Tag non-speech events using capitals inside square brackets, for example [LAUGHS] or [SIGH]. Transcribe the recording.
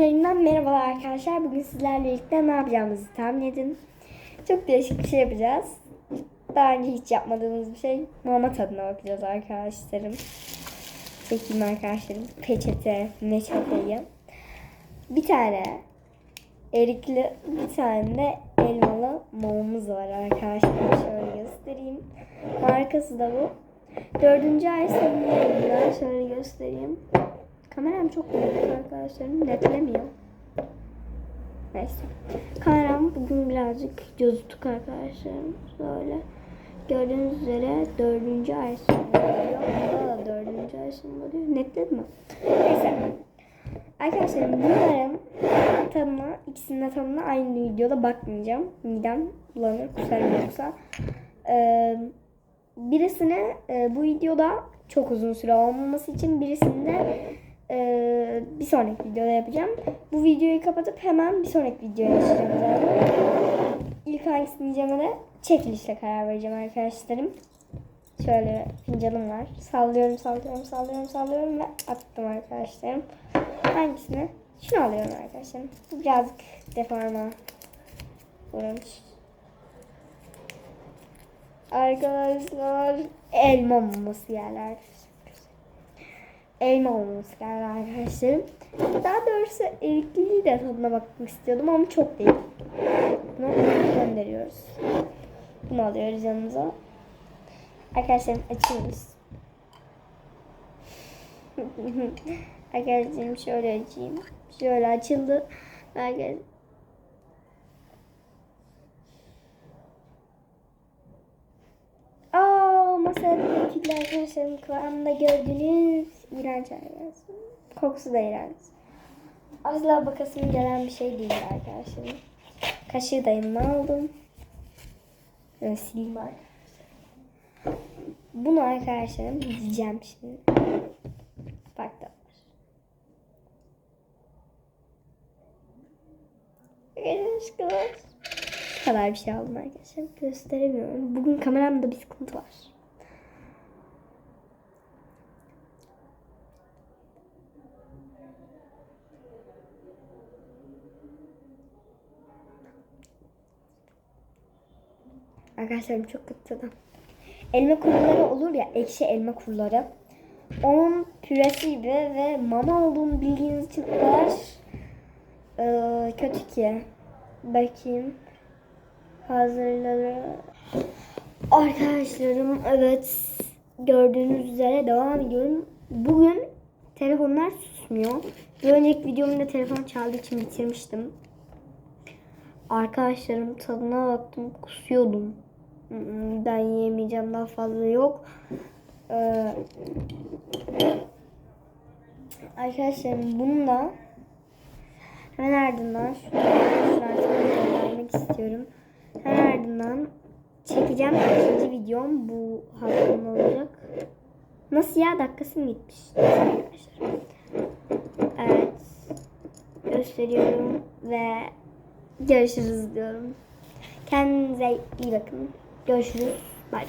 Yeniden merhabalar arkadaşlar. Bugün sizlerle birlikte ne yapacağımızı tahmin edin. Çok değişik bir şey yapacağız. Daha önce hiç yapmadığımız bir şey. Mama tadına bakacağız arkadaşlarım. Çekeyim arkadaşlarım. Peçete, meçeteyi. Bir tane erikli, bir tane de elmalı mamamız var arkadaşlar. Şöyle göstereyim. Markası da bu. Dördüncü ay sonunda şöyle göstereyim. Kameram çok büyük arkadaşlarım netlemiyor. Neyse. Kameram bugün birazcık gözüktük arkadaşlarım. Böyle. Gördüğünüz üzere dördüncü ay sonunda. Burada da dördüncü ay sonunda oluyor. Netledi mi? Neyse. Arkadaşlarım bunların tadına, ikisinin tadına aynı videoda bakmayacağım. Midem bulanır kusarım yoksa. Ee, birisine e, bu videoda çok uzun süre olmaması için birisinde e, bir sonraki videoda yapacağım. Bu videoyu kapatıp hemen bir sonraki videoya geçeceğim zaten. İlk hangisini yiyeceğime de çekilişle karar vereceğim arkadaşlarım. Şöyle fincanım var. Sallıyorum, sallıyorum, sallıyorum, sallıyorum ve attım arkadaşlarım. Hangisini? Şunu alıyorum arkadaşlarım. Bu birazcık deforma uğramış. Arkadaşlar elma maması yerler. Elma maması geldi arkadaşlarım. Daha doğrusu erikli de tadına bakmak istiyordum ama çok değil. Bunu gönderiyoruz. Bunu alıyoruz yanımıza. Arkadaşlarım açıyoruz. [LAUGHS] Arkadaşlarım şöyle açayım. Şöyle açıldı. Arkadaşlar Aa, masada döküldü arkadaşlarım kıvamında gördünüz. İğrenç arkadaşlar. Kokusu da iğrenç. Asla bakasım gelen bir şey değil arkadaşlarım. Kaşığı da yanıma aldım. Böyle sileyim arkadaşlar. Bunu arkadaşlarım yiyeceğim şimdi. Bak da var. Bu kadar bir şey aldım arkadaşlar. Gösteremiyorum. Bugün kameramda bir sıkıntı var. Arkadaşlarım çok kötü. Elma kuruları olur ya, ekşi elma kuruları. Onun püresi gibi ve mama olduğunu bildiğiniz için o kadar eee, kötü ki. Bakayım. Hazırları. Arkadaşlarım evet gördüğünüz üzere devam ediyorum. Bugün telefonlar susmuyor. Bir önceki videomda telefon çaldığı için bitirmiştim. Arkadaşlarım tadına baktım kusuyordum. Ben yiyemeyeceğim daha fazla yok. Ee, arkadaşlarım bununla hemen ardından şunu vermek istiyorum. Hemen ardından çekeceğim ikinci videom bu hakkında olacak. Nasıl ya dakikası mı gitmiş? Arkadaşlar. Evet. Gösteriyorum ve görüşürüz diyorum. Kendinize iyi bakın. 就是买。